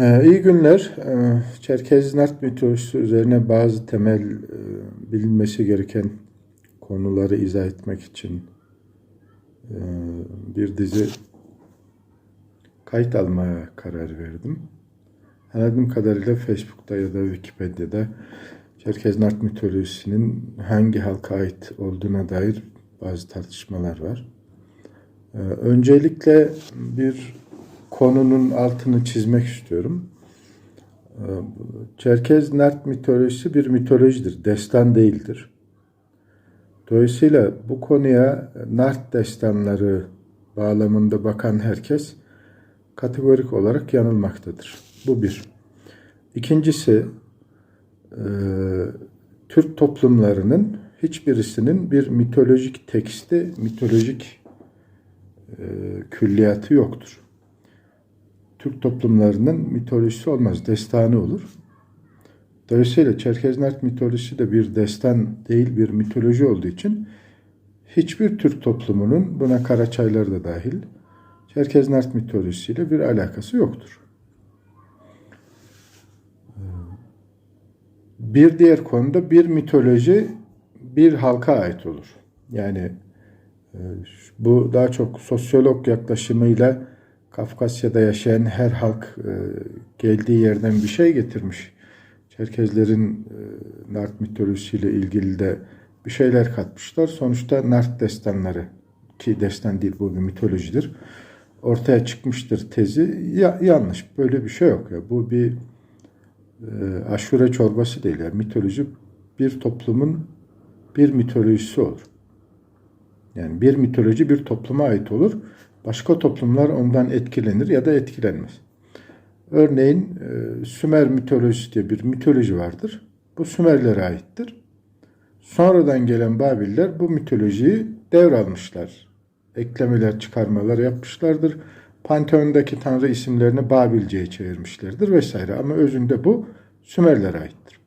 Ee, iyi günler. Ee, Çerkez Nart mitolojisi üzerine bazı temel e, bilinmesi gereken konuları izah etmek için e, bir dizi kayıt almaya karar verdim. Anladığım kadarıyla Facebook'ta ya da Wikipedia'da Çerkez Nart mitolojisinin hangi halka ait olduğuna dair bazı tartışmalar var. Ee, Öncelikle bir konunun altını çizmek istiyorum. Ee, Çerkez Nart mitolojisi bir mitolojidir, destan değildir. Dolayısıyla bu konuya Nart destanları bağlamında bakan herkes kategorik olarak yanılmaktadır. Bu bir. İkincisi, e, Türk toplumlarının hiçbirisinin bir mitolojik teksti, mitolojik e, külliyatı yoktur. Türk toplumlarının mitolojisi olmaz, destanı olur. Dolayısıyla Çerkeznart mitolojisi de bir destan değil, bir mitoloji olduğu için hiçbir Türk toplumunun, buna Karaçaylar da dahil, Çerkeznart mitolojisiyle bir alakası yoktur. Bir diğer konuda bir mitoloji bir halka ait olur. Yani e, bu daha çok sosyolog yaklaşımıyla Kafkasya'da yaşayan her halk e, geldiği yerden bir şey getirmiş. Çerkezlerin e, Nart mitolojisiyle ilgili de bir şeyler katmışlar. Sonuçta Nart destanları ki destan değil bu bir mitolojidir. Ortaya çıkmıştır tezi. Ya, yanlış. Böyle bir şey yok ya. Bu bir e, aşure çorbası değil. Yani mitoloji bir toplumun bir mitolojisi olur. Yani bir mitoloji bir topluma ait olur. Başka toplumlar ondan etkilenir ya da etkilenmez. Örneğin e, Sümer mitolojisi diye bir mitoloji vardır. Bu Sümerlere aittir. Sonradan gelen Babiller bu mitolojiyi devralmışlar. Eklemeler, çıkarmalar yapmışlardır. Panteondaki tanrı isimlerini Babilce'ye çevirmişlerdir vesaire. Ama özünde bu Sümerlere aittir.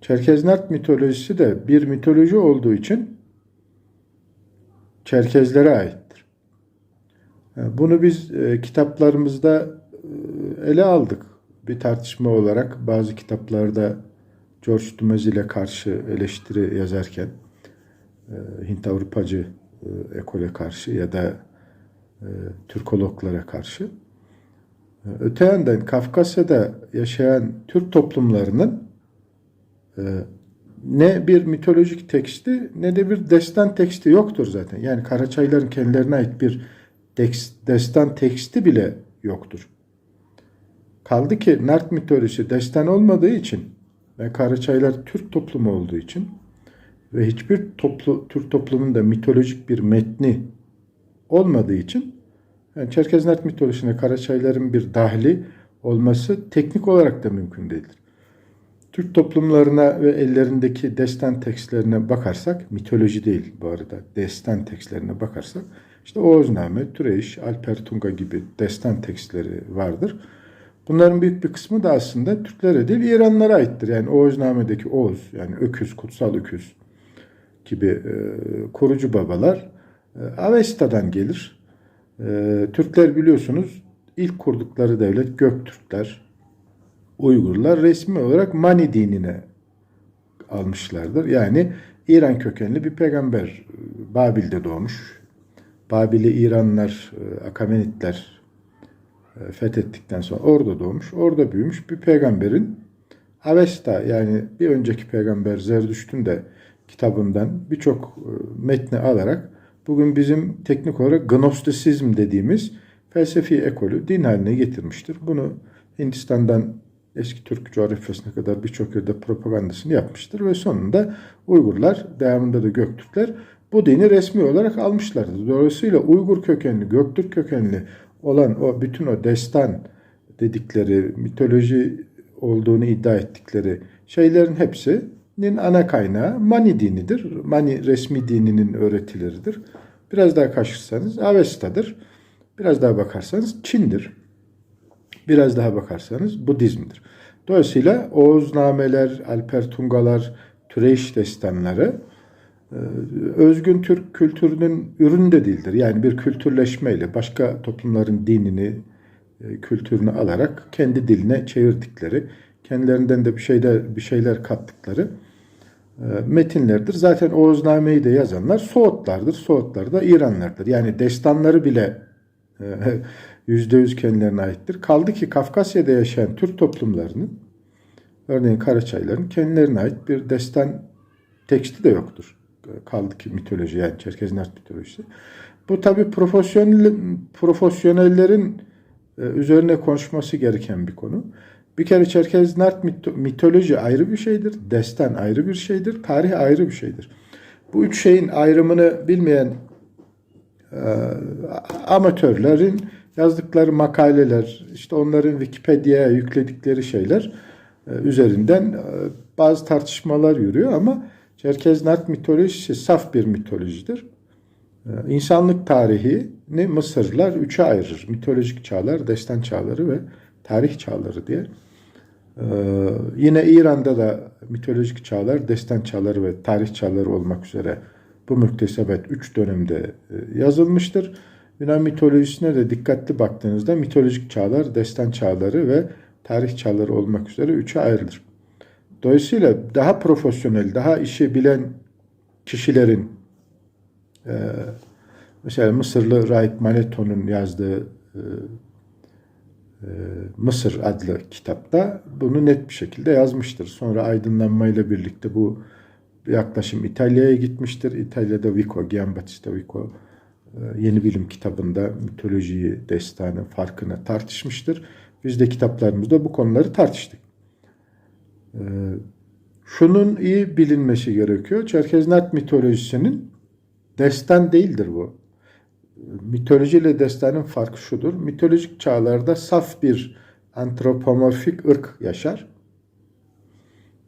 Çerkeznart mitolojisi de bir mitoloji olduğu için Çerkezlere aittir. Bunu biz e, kitaplarımızda e, ele aldık. Bir tartışma olarak bazı kitaplarda George Dumas karşı eleştiri yazarken e, Hint Avrupacı e, ekole karşı ya da e, Türkologlara karşı. E, öte yandan Kafkasya'da yaşayan Türk toplumlarının e, ne bir mitolojik teksti ne de bir destan teksti yoktur zaten. Yani Karaçayların kendilerine ait bir destan teksti bile yoktur. Kaldı ki Nart mitolojisi destan olmadığı için ve Karaçaylar Türk toplumu olduğu için ve hiçbir toplu, Türk toplumunda mitolojik bir metni olmadığı için yani Çerkez Nart mitolojisine Karaçayların bir dahli olması teknik olarak da mümkün değildir. Türk toplumlarına ve ellerindeki destan tekstlerine bakarsak, mitoloji değil bu arada, destan tekstlerine bakarsak, işte Oğuzname, Türeyiş, Alper Tunga gibi destan tekstleri vardır. Bunların büyük bir kısmı da aslında Türklere değil, İranlara aittir. Yani Oğuzname'deki Oğuz, yani öküz, kutsal öküz gibi e, kurucu babalar e, Avesta'dan gelir. E, Türkler biliyorsunuz ilk kurdukları devlet Göktürkler, Uygurlar resmi olarak Mani dinine almışlardır. Yani İran kökenli bir peygamber Babil'de doğmuş. Babil'i İranlılar, Akamenitler fethettikten sonra orada doğmuş, orada büyümüş bir peygamberin Avesta yani bir önceki peygamber Zerdüşt'ün de kitabından birçok metni alarak bugün bizim teknik olarak Gnostisizm dediğimiz felsefi ekolü din haline getirmiştir. Bunu Hindistan'dan eski Türk coğrafyasına kadar birçok yerde propagandasını yapmıştır ve sonunda Uygurlar, devamında da Göktürkler bu dini resmi olarak almışlardır. Dolayısıyla Uygur kökenli, Göktürk kökenli olan o bütün o destan dedikleri, mitoloji olduğunu iddia ettikleri şeylerin hepsinin ana kaynağı Mani dinidir. Mani resmi dininin öğretileridir. Biraz daha kaçırsanız Avesta'dır. Biraz daha bakarsanız Çin'dir. Biraz daha bakarsanız Budizm'dir. Dolayısıyla Oğuznameler, Alper Tungalar, Türeş destanları özgün Türk kültürünün ürünü de değildir. Yani bir kültürleşmeyle başka toplumların dinini e, kültürünü alarak kendi diline çevirdikleri, kendilerinden de bir şeyler bir şeyler kattıkları e, metinlerdir. Zaten Oğuzname'yi de yazanlar Soğutlardır. Soğutlar da İranlardır. Yani destanları bile e, yüzde yüz kendilerine aittir. Kaldı ki Kafkasya'da yaşayan Türk toplumlarının örneğin Karaçayların kendilerine ait bir destan teksti de yoktur. Kaldı ki mitoloji yani Çerkez Nart mitolojisi. Bu tabi profesyonel, profesyonellerin e, üzerine konuşması gereken bir konu. Bir kere Çerkez mito- mitoloji ayrı bir şeydir. Destan ayrı bir şeydir. Tarih ayrı bir şeydir. Bu üç şeyin ayrımını bilmeyen e, amatörlerin yazdıkları makaleler, işte onların Wikipedia'ya yükledikleri şeyler e, üzerinden e, bazı tartışmalar yürüyor ama Çerkez Nart mitolojisi saf bir mitolojidir. E, İnsanlık tarihini Mısırlılar üçe ayırır. Mitolojik çağlar, destan çağları ve tarih çağları diye. Ee, yine İran'da da mitolojik çağlar, destan çağları ve tarih çağları olmak üzere bu müktesebet üç dönemde e, yazılmıştır. Yunan mitolojisine de dikkatli baktığınızda mitolojik çağlar, destan çağları ve tarih çağları olmak üzere üçe ayrılır. Dolayısıyla daha profesyonel, daha işi bilen kişilerin e, mesela Mısırlı Rahip Manetho'nun yazdığı e, e, Mısır adlı kitapta bunu net bir şekilde yazmıştır. Sonra aydınlanmayla birlikte bu yaklaşım İtalya'ya gitmiştir. İtalya'da Vico, Giambattista Vico e, Yeni Bilim kitabında mitolojiyi, destanı, farkını tartışmıştır. Biz de kitaplarımızda bu konuları tartıştık. E, Şunun iyi bilinmesi gerekiyor. Çerkeznat mitolojisinin destan değildir bu mitoloji ile destanın farkı şudur. Mitolojik çağlarda saf bir antropomorfik ırk yaşar.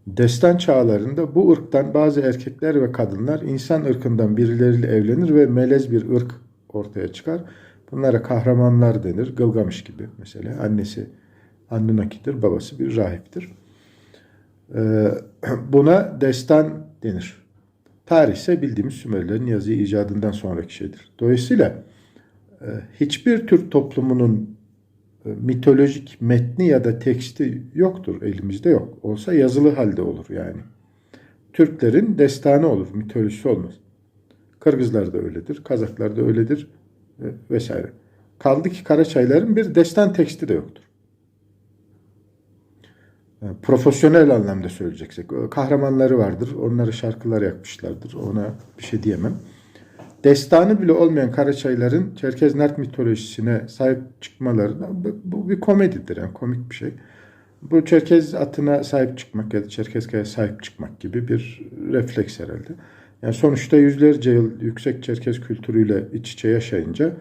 Destan çağlarında bu ırktan bazı erkekler ve kadınlar insan ırkından birileriyle evlenir ve melez bir ırk ortaya çıkar. Bunlara kahramanlar denir. Gılgamış gibi mesela. Annesi Anunnaki'dir, babası bir rahiptir. Ee, buna destan denir. Tarih ise bildiğimiz Sümerlerin yazı icadından sonraki şeydir. Dolayısıyla e, hiçbir Türk toplumunun e, mitolojik metni ya da teksti yoktur elimizde yok. Olsa yazılı halde olur yani. Türklerin destanı olur, mitolojisi olmaz. Kırgızlar da öyledir, Kazaklar da öyledir e, vesaire. Kaldı ki Karaçayların bir destan teksti de yoktur. Profesyonel anlamda söyleyeceksek. Kahramanları vardır. Onları şarkılar yakmışlardır. Ona bir şey diyemem. Destanı bile olmayan Karaçayların Çerkez Nart mitolojisine sahip çıkmaları bu bir komedidir. Yani komik bir şey. Bu Çerkez atına sahip çıkmak ya da Çerkezkaya sahip çıkmak gibi bir refleks herhalde. Yani sonuçta yüzlerce yıl yüksek Çerkez kültürüyle iç içe yaşayınca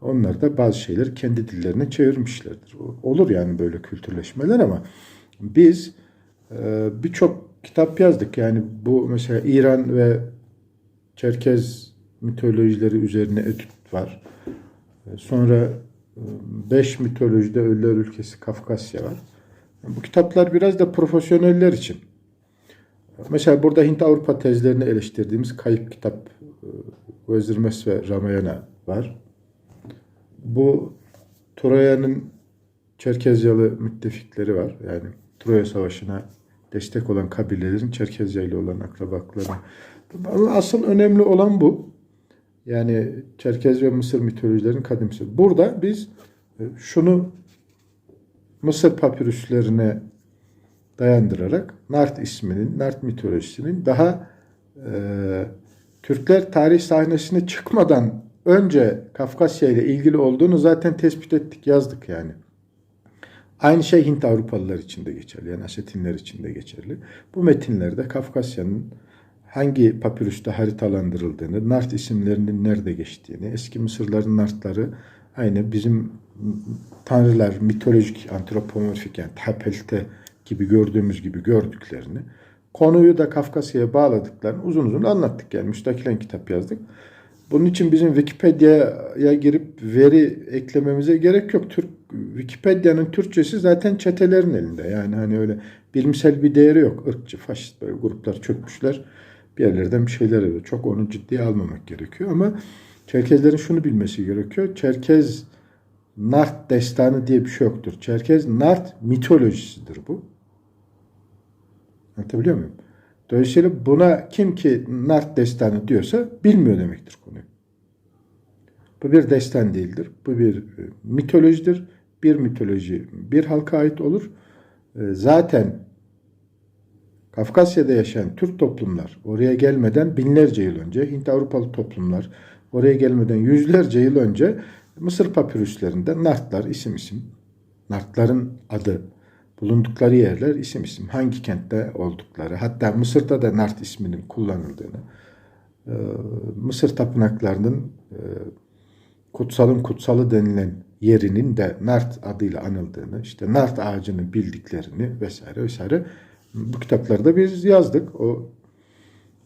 onlar da bazı şeyleri kendi dillerine çevirmişlerdir. Olur yani böyle kültürleşmeler ama biz e, birçok kitap yazdık. Yani bu mesela İran ve Çerkez mitolojileri üzerine etüt var. E, sonra e, beş mitolojide Ölüler Ülkesi Kafkasya var. Bu kitaplar biraz da profesyoneller için. Mesela burada Hint-Avrupa tezlerini eleştirdiğimiz kayıp kitap Vezirmes ve Ramayana var. Bu Troya'nın Çerkezyalı müttefikleri var. Yani Troya Savaşı'na destek olan kabilelerin Çerkezya ile olan akrabakları. Asıl önemli olan bu. Yani Çerkez ve Mısır mitolojilerin kadimsi. Burada biz e, şunu Mısır papirüslerine dayandırarak Nart isminin, Nart mitolojisinin daha e, Türkler tarih sahnesine çıkmadan önce Kafkasya ile ilgili olduğunu zaten tespit ettik, yazdık yani. Aynı şey Hint Avrupalılar için de geçerli. Yani Asetinler için de geçerli. Bu metinlerde Kafkasya'nın hangi papirüste haritalandırıldığını, Nart isimlerinin nerede geçtiğini, eski Mısırların Nartları aynı bizim tanrılar, mitolojik, antropomorfik yani tapelte gibi gördüğümüz gibi gördüklerini, konuyu da Kafkasya'ya bağladıklarını uzun uzun anlattık. Yani müstakilen kitap yazdık. Bunun için bizim Wikipedia'ya girip veri eklememize gerek yok. Türk Wikipedia'nın Türkçesi zaten çetelerin elinde. Yani hani öyle bilimsel bir değeri yok. Irkçı, faşist böyle gruplar çökmüşler. Bir yerlerden bir şeyler oluyor. Çok onu ciddiye almamak gerekiyor ama Çerkezlerin şunu bilmesi gerekiyor. Çerkez Nart destanı diye bir şey yoktur. Çerkez Nart mitolojisidir bu. Anlatabiliyor muyum? Dolayısıyla buna kim ki Nart destanı diyorsa bilmiyor demektir konuyu. Bu bir destan değildir. Bu bir e, mitolojidir. Bir mitoloji bir halka ait olur. E, Zaten Kafkasya'da yaşayan Türk toplumlar oraya gelmeden binlerce yıl önce, Hint Avrupalı toplumlar oraya gelmeden yüzlerce yıl önce Mısır papirüslerinde Nartlar isim isim, Nartların adı, bulundukları yerler isim isim, hangi kentte oldukları, hatta Mısır'da da Nart isminin kullanıldığını, e, Mısır tapınaklarının e, kutsalın kutsalı denilen yerinin de Nart adıyla anıldığını, işte Nart ağacını bildiklerini vesaire vesaire bu kitaplarda biz yazdık. O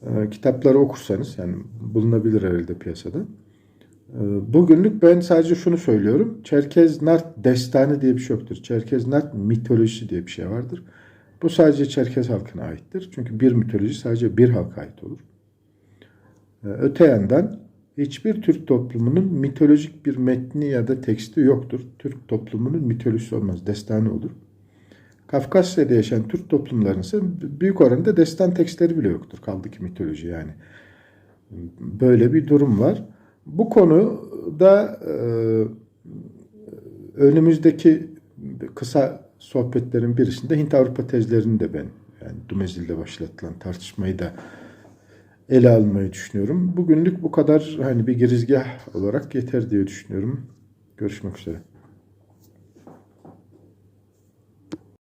e, kitapları okursanız yani bulunabilir herhalde piyasada. E, bugünlük ben sadece şunu söylüyorum. Çerkez Nart destanı diye bir şey yoktur. Çerkez Nart mitolojisi diye bir şey vardır. Bu sadece Çerkez halkına aittir. Çünkü bir mitoloji sadece bir halka ait olur. E, öte yandan hiçbir Türk toplumunun mitolojik bir metni ya da teksti yoktur. Türk toplumunun mitolojisi olmaz, destanı olur. Kafkasya'da yaşayan Türk toplumlarının ise büyük oranda destan tekstleri bile yoktur. Kaldı ki mitoloji yani. Böyle bir durum var. Bu konuda e, önümüzdeki kısa sohbetlerin birisinde Hint Avrupa tezlerini de ben yani Dumezil'de başlatılan tartışmayı da ele almayı düşünüyorum. Bugünlük bu kadar hani bir girizgah olarak yeter diye düşünüyorum. Görüşmek üzere.